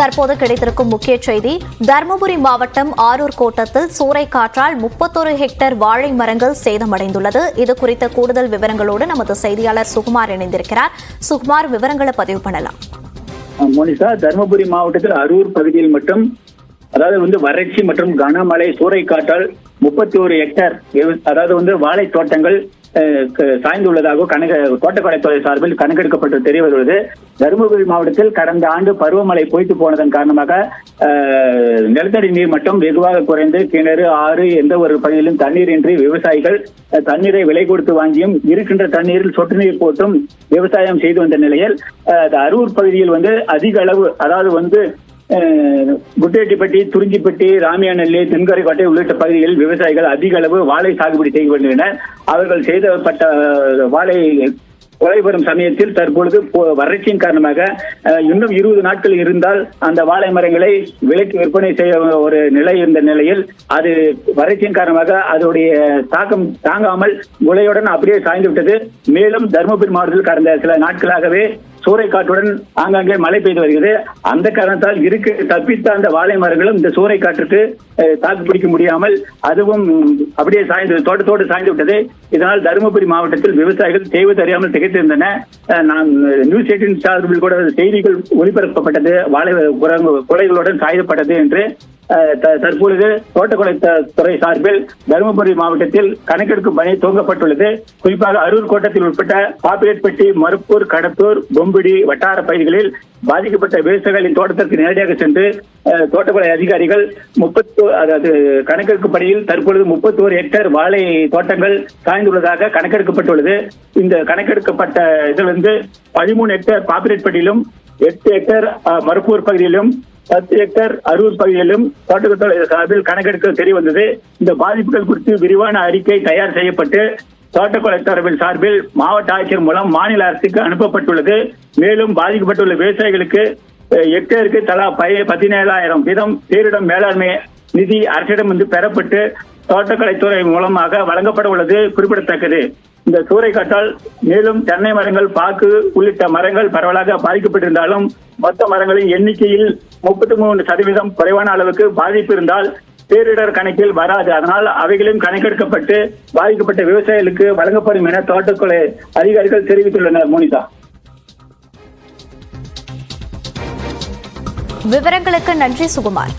தற்போது கிடைத்திருக்கும் முக்கிய செய்தி தருமபுரி மாவட்டம் ஆரூர் கோட்டத்தில் சூறைக்காற்றால் முப்பத்தொரு ஹெக்டேர் வாழை மரங்கள் சேதமடைந்துள்ளது. இது குறித்த கூடுதல் விவரங்களோடு நமது செய்தியாளர் சுகுமார் இணைந்திருக்கிறார். சுகுமார் விவரங்களை பதிவு பண்ணலாம். மோனிஷா தருமபுரி மாவட்டத்தில் அரூர் பகுதியில் மட்டும் அதாவது வந்து வறட்சி மற்றும் கனமழை சூறைக்காற்றால் முப்பத்தி ஒரு ஹெக்டேர் அதாவது வந்து வாழை தோட்டங்கள் சாய்ந்துள்ளதாக கணக்கு தோட்டக்கலைத்துறை சார்பில் கணக்கெடுக்கப்பட்டு தெரிய வருவது தருமபுரி மாவட்டத்தில் கடந்த ஆண்டு பருவமழை பொய்த்து போனதன் காரணமாக நிலத்தடி நீர் மட்டம் வெகுவாக குறைந்து கிணறு ஆறு எந்த ஒரு பகுதியிலும் தண்ணீர் இன்றி விவசாயிகள் தண்ணீரை விலை கொடுத்து வாங்கியும் இருக்கின்ற தண்ணீரில் சொட்டு நீர் போட்டும் விவசாயம் செய்து வந்த நிலையில் அரூர் பகுதியில் வந்து அதிக அளவு அதாவது வந்து குட்டேட்டிப்பட்டி துறிஞ்சிப்பட்டி ராமியாநல்லி தென்கரைக்கோட்டை உள்ளிட்ட பகுதிகளில் விவசாயிகள் அதிக அளவு வாழை சாகுபடி செய்து வருகின்றனர் அவர்கள் செய்தப்பட்ட வாழை கொலை வரும் சமயத்தில் தற்பொழுது போ- வறட்சியின் காரணமாக இன்னும் இருபது நாட்கள் இருந்தால் அந்த வாழை மரங்களை விலைக்கு விற்பனை செய்ய ஒரு நிலை இருந்த நிலையில் அது வறட்சியின் காரணமாக அதனுடைய தாக்கம் தாங்காமல் முளையுடன் அப்படியே சாய்ந்து விட்டது. மேலும் தருமபுரி மாவட்டத்தில் கடந்த சில நாட்களாகவே சூறைக்காற்றுடன் ஆங்காங்கே மழை பெய்து வருகிறது. அந்த காரணத்தால் இருக்கு தப்பித்த அந்த வாழை மரங்களும் இந்த சூறைக்காற்றுக்கு தாக்கு பிடிக்க முடியாமல் அதுவும் அப்படியே சாய்ந்து தோட்டத்தோடு சாய்ந்து விட்டது. இதனால் தருமபுரி மாவட்டத்தில் விவசாயிகள் தேவை தெரியாமல் திகைத்திருந்தன. நான் நியூஸ் எயிட்டின் சார்பில் கூட செய்திகள் ஒளிபரப்பப்பட்டது. வாழை கொலைகளுடன் குலைகளுடன் என்று தற்பொழுது தோட்டக்கலை துறை சார்பில் தருமபுரி மாவட்டத்தில் கணக்கெடுக்கும் பணி துவங்கப்பட்டுள்ளது. குறிப்பாக அரூர் கோட்டத்தில் உட்பட்ட பாப்பிலேட்பட்டி மருப்பூர் கடத்தூர் கும்பிடி வட்டார பகுதிகளில் பாதிக்கப்பட்ட விவசாயிகளின் தோட்டத்திற்கு நேரடியாக சென்று தோட்டக்கலை அதிகாரிகள் முப்பத்து அதாவது கணக்கெடுக்கும் பணியில் தற்பொழுது முப்பத்தோரு ஹெக்டேர் வாழை தோட்டங்கள் சாய்ந்துள்ளதாக கணக்கெடுக்கப்பட்டுள்ளது. இந்த கணக்கெடுக்கப்பட்ட இதிலிருந்து பதிமூணு ஹெக்டேர் பாப்பிரெட்பட்டியிலும் எட்டு ஹெக்டேர் மருப்பூர் பகுதியிலும் பத்து ஹெக்டேர் அரூர் பகுதியிலும் தோட்டக்கலை சார்பில் கணக்கெடுக்க தெரிய வந்தது இந்த பாதிப்புகள் குறித்து விரிவான அறிக்கை தயார் செய்யப்பட்டு தோட்டக்கலை தொடர்பில் சார்பில் மாவட்ட ஆட்சியர் மூலம் மாநில அரசுக்கு அனுப்பப்பட்டுள்ளது. மேலும் பாதிக்கப்பட்டுள்ள விவசாயிகளுக்கு எட்டேருக்கு ஹெக்டேருக்கு தலா பய பதினேழாயிரம் வீதம் பேரிடம் மேலாண்மை நிதி அரசிடம் பெறப்பட்டு தோட்டக்கலைத்துறை மூலமாக வழங்கப்பட உள்ளது குறிப்பிடத்தக்கது. இந்த சூறைக்காற்றால் மேலும் தென்னை மரங்கள் பாக்கு உள்ளிட்ட மரங்கள் பரவலாக பாதிக்கப்பட்டிருந்தாலும் மொத்த மரங்களின் எண்ணிக்கையில் முப்பத்தி மூணு சதவீதம் குறைவான அளவுக்கு பாதிப்பு இருந்தால் பேரிடர் கணக்கில் வராது. அதனால் அவைகளும் கணக்கெடுக்கப்பட்டு பாதிக்கப்பட்ட விவசாயிகளுக்கு வழங்கப்படும் என தோட்டக்கலை அதிகாரிகள் தெரிவித்துள்ளனர். மோனிதா விவரங்களுக்கு நன்றி சுகுமார்.